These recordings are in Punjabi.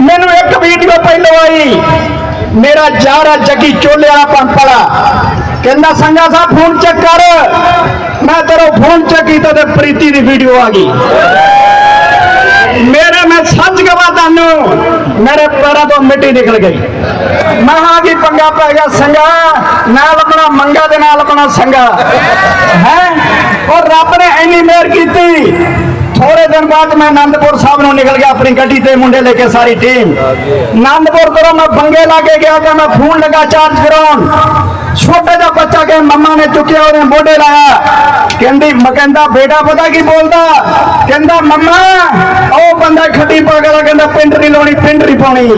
ਮੈਨੂੰ ਇੱਕ ਵੀਡੀਓ ਪਹਿਲੋਂ ਆਈ। ਮੇਰਾ ਯਾਰ ਆ ਜੱਗੀ ਚੋਲੇ ਪੰਪਲਾ। ਕਹਿੰਦਾ, ਸੰਗਾ ਸਾਹਿਬ ਫੋਨ ਚੈੱਕ ਕਰ। ਮੈਂ ਤੇਰਾ ਫੋਨ ਚੈੱਕ ਕੀਤਾ ਤੇ ਪ੍ਰੀਤੀ ਦੀ ਵੀਡੀਓ ਆ ਗਈ। ਮੇਰੇ, ਮੈਂ ਸੱਚ ਕਹਾਂ ਤੁਹਾਨੂੰ, ਮੇਰੇ ਪੈਰਾਂ ਤੋਂ ਮਿੱਟੀ ਨਿਕਲ ਗਈ। ਮੈਂ ਹਾਂ ਕੀ ਪੰਗਾ ਪੈ ਗਿਆ ਸੰਗਾ। ਨਾਲ ਆਪਣਾ ਮੰਗਾ ਦੇ ਨਾਲ ਆਪਣਾ ਸੰਗਾ। ਹੈ? ਔਰ ਰੱਬ ਨੇ ਇੰਨੀ ਮਿਹਰ ਕੀਤੀ। ਥੋੜੇ ਦਿਨ ਬਾਅਦ ਮੈਂ ਆਨੰਦਪੁਰ ਸਾਹਿਬ ਨੂੰ ਨਿਕਲ ਗਿਆ ਆਪਣੀ ਗੱਡੀ ਤੇ ਮੁੰਡੇ ਲੈ ਕੇ ਸਾਰੀ ਟੀਮ। ਆਨੰਦਪੁਰ ਤੋਂ ਮੈਂ ਬੰਗੇ ਲਾ ਕੇ ਗਿਆ ਤੇ ਮੈਂ ਫੋਨ ਲਗਾ ਚਾਰਜ ਕਰਾਉਣ। ਛੋਟਾ ਜਿਹਾ ਬੱਚਾ ਕੇ ਮੰਮਾ ਨੇ ਚੁੱਕਿਆ, ਉਹਨੇ ਮੋਢੇ ਲਾਇਆ। ਕਹਿੰਦੀ, ਮੈਂ ਕਹਿੰਦਾ, ਬੇਟਾ ਪਤਾ ਕੀ ਬੋਲਦਾ? ਕਹਿੰਦਾ, ਮੰਮਾ, ਉਹ ਬੰਦਾ ਖੱਡੀ ਪਾਗਲ ਆ ਕਹਿੰਦਾ, ਪਿੰਡ ਨਹੀਂ ਲਾਉਣੀ, ਪਿੰਡ ਨਹੀਂ ਪਾਉਣੀ।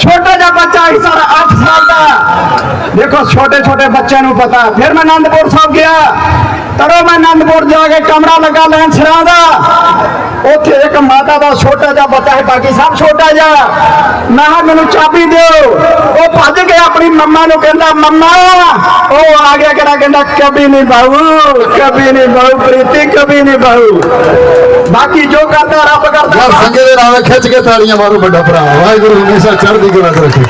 ਛੋਟਾ ਜਿਹਾ ਬੱਚਾ ਸੀ ਸਾਰਾ 8 ਸਾਲ ਦਾ। ਦੇਖੋ ਛੋਟੇ ਛੋਟੇ ਬੱਚਿਆਂ ਨੂੰ ਪਤਾ। ਫਿਰ ਮੈਂ ਆਨੰਦਪੁਰ ਸਾਹਿਬ ਗਿਆ। ਕਰੋ ਮੈਂ ਅਨੰਦਪੁਰ ਜਾ ਕੇ ਕਮਰਾ ਲਗਾ ਲੈਣ ਸਰਾਂ ਦਾ। ਉੱਥੇ ਇੱਕ ਮਾਤਾ ਦਾ ਛੋਟਾ ਜਿਹਾ ਬੱਚਾ ਹੈ ਬਾਕੀ ਸਭ ਛੋਟਾ ਜਿਹਾ। ਮੈਂ ਮੈਨੂੰ ਚਾਬੀ ਦਿਓ। ਉਹ ਭੱਜ ਕੇ ਆਪਣੀ ਮੰਮਾ ਨੂੰ ਕਹਿੰਦਾ ਮੰਮਾ ਉਹ ਆ ਗਿਆ ਕਿਹੜਾ ਕਹਿੰਦਾ ਕਭੀ ਨਹੀਂ ਬਾਹੂ ਕਭੀ ਨਹੀਂ ਬਾਹੂ ਪ੍ਰੀਤੀ ਕਬੀ ਨਹੀਂ ਬਾਹੂ। ਬਾਕੀ ਜੋ ਕਰਦਾ ਰੱਬ ਕਰਦਾ। ਯਾਰ ਸੰਗੇ ਦੇ ਨਾਲ ਖਿੱਚ ਕੇ ਤਾਲੀਆਂ ਮਾਰੋ ਵੱਡਾ ਭਰਾ। ਵਾਹਿਗੁਰੂ ਹਮੇਸ਼ਾ ਚੜ੍ਹਦੀ ਕਲਾ ਰੱਖੇ।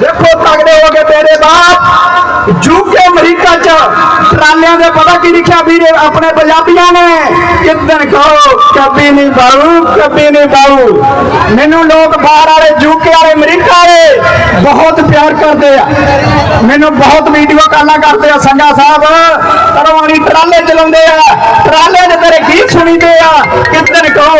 ਦੇਖੋ ਤਗੜੇ ਹੋ ਕੇ ਤੇਰੇ ਬਾਪ। ਟਰਾਲਿਆਂ ਦੇ ਪਤਾ ਕੀ ਲਿਖਿਆ? ਵੀਰੇ, ਆਪਣੇ ਪੰਜਾਬੀਆਂ ਨੇ। ਕਿਦਨ ਕਹੋ ਕਭੀ ਨਹੀਂ ਬਾਹੂ ਕਭੀ ਨਹੀਂ ਬਾਹੂ ਮੈਨੂੰ ਲੋਕ ਬਾਹਰ ਵਾਲੇ ਯੂਕੇ ਵਾਲੇ, ਅਮਰੀਕਾ ਵਾਲੇ ਬਹੁਤ ਪਿਆਰ ਕਰਦੇ ਆ। ਮੈਨੂੰ ਬਹੁਤ ਵੀਡੀਓ ਕਾਲਾਂ ਕਰਦੇ ਆ ਸੰਗਾ ਸਾਹਿਬ। ਤਰਵਾਣੀ ਟਰਾਲੇ ਚਲਾਉਂਦੇ ਆ। ਟਰਾਲੇ ਦੇ ਤੇਰੇ ਗੀਤ ਸੁਣੀਦੇ ਆ। ਕਿਦਨ ਕਹੋ